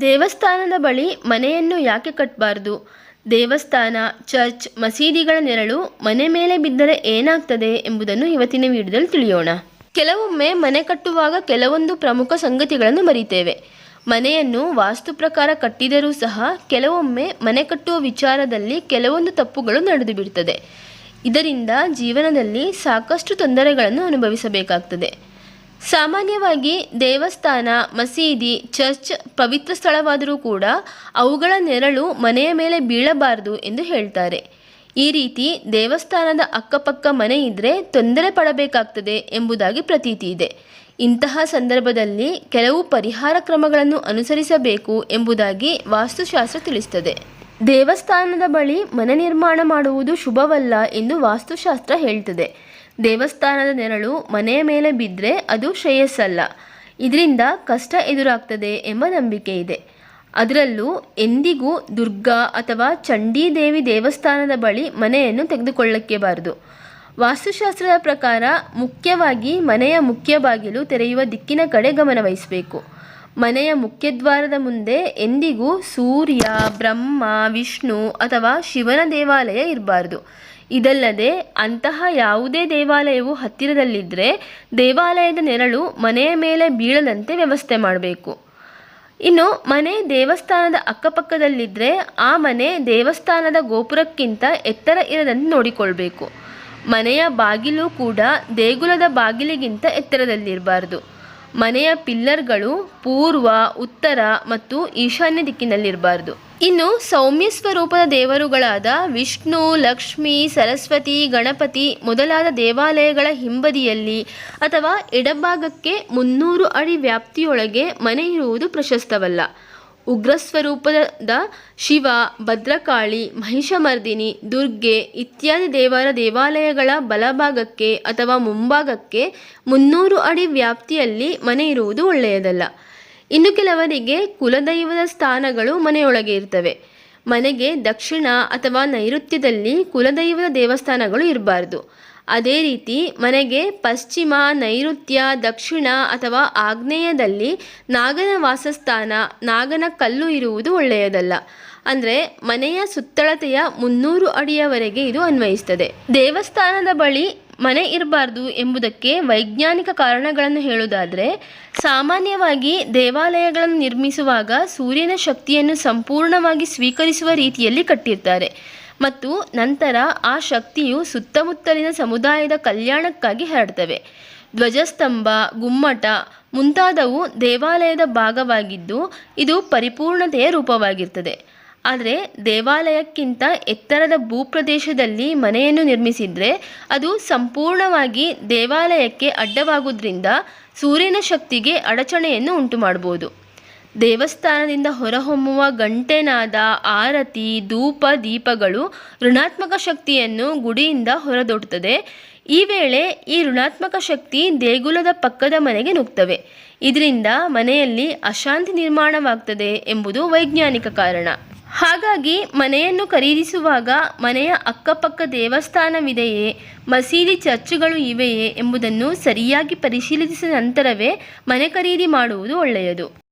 ದೇವಸ್ಥಾನದ ಬಳಿ ಮನೆಯನ್ನು ಯಾಕೆ ಕಟ್ಟಬಾರ್ದು ದೇವಸ್ಥಾನ, ಚರ್ಚ್, ಮಸೀದಿಗಳ ನೆರಳು ಮನೆ ಮೇಲೆ ಬಿದ್ದರೆ ಏನಾಗ್ತದೆ ಎಂಬುದನ್ನು ಇವತ್ತಿನ ವಿಡಿಯೋದಲ್ಲಿ ತಿಳಿಯೋಣ. ಕೆಲವೊಮ್ಮೆ ಮನೆ ಕಟ್ಟುವಾಗ ಕೆಲವೊಂದು ಪ್ರಮುಖ ಸಂಗತಿಗಳನ್ನು ಮರಿತೇವೆ. ಮನೆಯನ್ನು ವಾಸ್ತು ಪ್ರಕಾರ ಕಟ್ಟಿದರೂ ಸಹ ಕೆಲವೊಮ್ಮೆ ಮನೆ ಕಟ್ಟುವ ವಿಚಾರದಲ್ಲಿ ಕೆಲವೊಂದು ತಪ್ಪುಗಳು ನಡೆದು ಬಿಡ್ತದೆ. ಇದರಿಂದ ಜೀವನದಲ್ಲಿ ಸಾಕಷ್ಟು ತೊಂದರೆಗಳನ್ನು ಅನುಭವಿಸಬೇಕಾಗ್ತದೆ. ಸಾಮಾನ್ಯವಾಗಿ ದೇವಸ್ಥಾನ, ಮಸೀದಿ, ಚರ್ಚ್ ಪವಿತ್ರ ಸ್ಥಳವಾದರೂ ಕೂಡ ಅವುಗಳ ನೆರಳು ಮನೆಯ ಮೇಲೆ ಬೀಳಬಾರದು ಎಂದು ಹೇಳ್ತಾರೆ. ಈ ರೀತಿ ದೇವಸ್ಥಾನದ ಅಕ್ಕಪಕ್ಕ ಮನೆ ಇದ್ದರೆ ತೊಂದರೆ ಪಡಬೇಕಾಗ್ತದೆ ಎಂಬುದಾಗಿ ಪ್ರತೀತಿ ಇದೆ. ಇಂತಹ ಸಂದರ್ಭದಲ್ಲಿ ಕೆಲವು ಪರಿಹಾರ ಕ್ರಮಗಳನ್ನು ಅನುಸರಿಸಬೇಕು ಎಂಬುದಾಗಿ ವಾಸ್ತುಶಾಸ್ತ್ರ ತಿಳಿಸುತ್ತದೆ ದೇವಸ್ಥಾನದ ಬಳಿ ಮನೆ ನಿರ್ಮಾಣ ಮಾಡುವುದು ಶುಭವಲ್ಲ ಎಂದು ವಾಸ್ತುಶಾಸ್ತ್ರ ಹೇಳ್ತದೆ. ದೇವಸ್ಥಾನದ ನೆರಳು ಮನೆಯ ಮೇಲೆ ಬಿದ್ದರೆ ಅದು ಶ್ರೇಯಸ್ಸಲ್ಲ. ಇದರಿಂದ ಕಷ್ಟ ಎದುರಾಗ್ತದೆ ಎಂಬ ನಂಬಿಕೆ ಇದೆ. ಅದರಲ್ಲೂ ಎಂದಿಗೂ ದುರ್ಗಾ ಅಥವಾ ಚಂಡೀದೇವಿ ದೇವಸ್ಥಾನದ ಬಳಿ ಮನೆಯನ್ನು ತೆಗೆದುಕೊಳ್ಳಕ್ಕೆ ಬಾರದು. ವಾಸ್ತುಶಾಸ್ತ್ರದ ಪ್ರಕಾರ ಮುಖ್ಯವಾಗಿ ಮನೆಯ ಮುಖ್ಯ ಬಾಗಿಲು ತೆರೆಯುವ ದಿಕ್ಕಿನ ಕಡೆ ಗಮನ ವಹಿಸಬೇಕು ಮನೆಯ ಮುಖ್ಯದ್ವಾರದ ಮುಂದೆ ಎಂದಿಗೂ ಸೂರ್ಯ, ಬ್ರಹ್ಮ, ವಿಷ್ಣು ಅಥವಾ ಶಿವನ ದೇವಾಲಯ ಇರಬಾರ್ದು. ಇದಲ್ಲದೆ ಅಂತಹ ಯಾವುದೇ ದೇವಾಲಯವು ಹತ್ತಿರದಲ್ಲಿದ್ದರೆ ದೇವಾಲಯದ ನೆರಳು ಮನೆಯ ಮೇಲೆ ಬೀಳದಂತೆ ವ್ಯವಸ್ಥೆ ಮಾಡಬೇಕು. ಇನ್ನು ಮನೆ ದೇವಸ್ಥಾನದ ಅಕ್ಕಪಕ್ಕದಲ್ಲಿದ್ದರೆ ಆ ಮನೆ ದೇವಸ್ಥಾನದ ಗೋಪುರಕ್ಕಿಂತ ಎತ್ತರ ಇರದಂತೆ ನೋಡಿಕೊಳ್ಬೇಕು. ಮನೆಯ ಬಾಗಿಲು ಕೂಡ ದೇಗುಲದ ಬಾಗಿಲಿಗಿಂತ ಎತ್ತರದಲ್ಲಿರಬಾರ್ದು. ಮನೆಯ ಪಿಲ್ಲರ್ಗಳು ಪೂರ್ವ, ಉತ್ತರ ಮತ್ತು ಈಶಾನ್ಯ ದಿಕ್ಕಿನಲ್ಲಿರಬಾರ್ದು. ಇನ್ನು ಸೌಮ್ಯ ಸ್ವರೂಪದ ದೇವರುಗಳಾದ ವಿಷ್ಣು, ಲಕ್ಷ್ಮಿ, ಸರಸ್ವತಿ, ಗಣಪತಿ ಮೊದಲಾದ ದೇವಾಲಯಗಳ ಹಿಂಬದಿಯಲ್ಲಿ ಅಥವಾ ಎಡಭಾಗಕ್ಕೆ ಮುನ್ನೂರು ಅಡಿ ವ್ಯಾಪ್ತಿಯೊಳಗೆ ಮನೆ ಇರುವುದು ಪ್ರಶಸ್ತವಲ್ಲ. ಉಗ್ರ ಸ್ವರೂಪದ ಶಿವ, ಭದ್ರಕಾಳಿ, ಮಹಿಷಮರ್ದಿನಿ, ದುರ್ಗೆ ಇತ್ಯಾದಿ ದೇವರ ದೇವಾಲಯಗಳ ಬಲಭಾಗಕ್ಕೆ ಅಥವಾ ಮುಂಭಾಗಕ್ಕೆ ಮುನ್ನೂರು ಅಡಿ ವ್ಯಾಪ್ತಿಯಲ್ಲಿ ಮನೆ ಇರುವುದು ಒಳ್ಳೆಯದಲ್ಲ. ಇನ್ನು ಕೆಲವರಿಗೆ ಕುಲದೈವದ ಸ್ಥಾನಗಳು ಮನೆಯೊಳಗೆ ಇರ್ತವೆ. ಮನೆಗೆ ದಕ್ಷಿಣ ಅಥವಾ ನೈಋತ್ಯದಲ್ಲಿ ಕುಲದೈವದ ದೇವಸ್ಥಾನಗಳು ಇರಬಾರ್ದು. ಅದೇ ರೀತಿ ಮನೆಗೆ ಪಶ್ಚಿಮ ನೈಋತ್ಯ, ದಕ್ಷಿಣ ಅಥವಾ ಆಗ್ನೇಯದಲ್ಲಿ ನಾಗನ ವಾಸಸ್ಥಾನ, ನಾಗನ ಕಲ್ಲು ಇರುವುದು ಒಳ್ಳೆಯದಲ್ಲ. ಅಂದರೆ ಮನೆಯ ಸುತ್ತಳತೆಯ ಮುನ್ನೂರು ಅಡಿಯವರೆಗೆ ಇದು ಅನ್ವಯಿಸ್ತದೆ. ದೇವಸ್ಥಾನದ ಬಳಿ ಮನೆ ಇರಬಾರ್ದು ಎಂಬುದಕ್ಕೆ ವೈಜ್ಞಾನಿಕ ಕಾರಣಗಳನ್ನು ಹೇಳುವುದಾದರೆ, ಸಾಮಾನ್ಯವಾಗಿ ದೇವಾಲಯಗಳನ್ನು ನಿರ್ಮಿಸುವಾಗ ಸೂರ್ಯನ ಶಕ್ತಿಯನ್ನು ಸಂಪೂರ್ಣವಾಗಿ ಸ್ವೀಕರಿಸುವ ರೀತಿಯಲ್ಲಿ ಕಟ್ಟಿರ್ತಾರೆ. ಮತ್ತು ನಂತರ ಆ ಶಕ್ತಿಯು ಸುತ್ತಮುತ್ತಲಿನ ಸಮುದಾಯದ ಕಲ್ಯಾಣಕ್ಕಾಗಿ ಹರಡ್ತವೆ. ಧ್ವಜಸ್ತಂಭ, ಗುಮ್ಮಟ ಮುಂತಾದವು ದೇವಾಲಯದ ಭಾಗವಾಗಿದ್ದು ಇದು ಪರಿಪೂರ್ಣತೆಯ ರೂಪವಾಗಿರ್ತದೆ. ಆದರೆ ದೇವಾಲಯಕ್ಕಿಂತ ಎತ್ತರದ ಭೂಪ್ರದೇಶದಲ್ಲಿ ಮನೆಯನ್ನು ನಿರ್ಮಿಸಿದರೆ ಅದು ಸಂಪೂರ್ಣವಾಗಿ ದೇವಾಲಯಕ್ಕೆ ಅಡ್ಡವಾಗುವುದರಿಂದ ಸೂರ್ಯನ ಶಕ್ತಿಗೆ ಅಡಚಣೆಯನ್ನು ಉಂಟು ಮಾಡ್ಬೋದು ದೇವಸ್ಥಾನದಿಂದ ಹೊರಹೊಮ್ಮುವ ಗಂಟೆನಾದ ಆರತಿ, ಧೂಪ, ದೀಪಗಳು ಋಣಾತ್ಮಕ ಶಕ್ತಿಯನ್ನು ಗುಡಿಯಿಂದ ಹೊರದೊಡ್ತದೆ. ಈ ವೇಳೆ ಈ ಋಣಾತ್ಮಕ ಶಕ್ತಿ ದೇಗುಲದ ಪಕ್ಕದ ಮನೆಗೆ ನುಗ್ತವೆ. ಇದರಿಂದ ಮನೆಯಲ್ಲಿ ಅಶಾಂತಿ ನಿರ್ಮಾಣವಾಗ್ತದೆ ಎಂಬುದು ವೈಜ್ಞಾನಿಕ ಕಾರಣ. ಹಾಗಾಗಿ ಮನೆಯನ್ನು ಖರೀದಿಸುವಾಗ ಮನೆಯ ಅಕ್ಕಪಕ್ಕ ದೇವಸ್ಥಾನವಿದೆಯೇ, ಮಸೀದಿ ಚರ್ಚ್ಗಳು ಇವೆಯೇ ಎಂಬುದನ್ನು ಸರಿಯಾಗಿ ಪರಿಶೀಲಿಸಿದ ನಂತರವೇ ಮನೆ ಖರೀದಿ ಮಾಡುವುದು ಒಳ್ಳೆಯದು.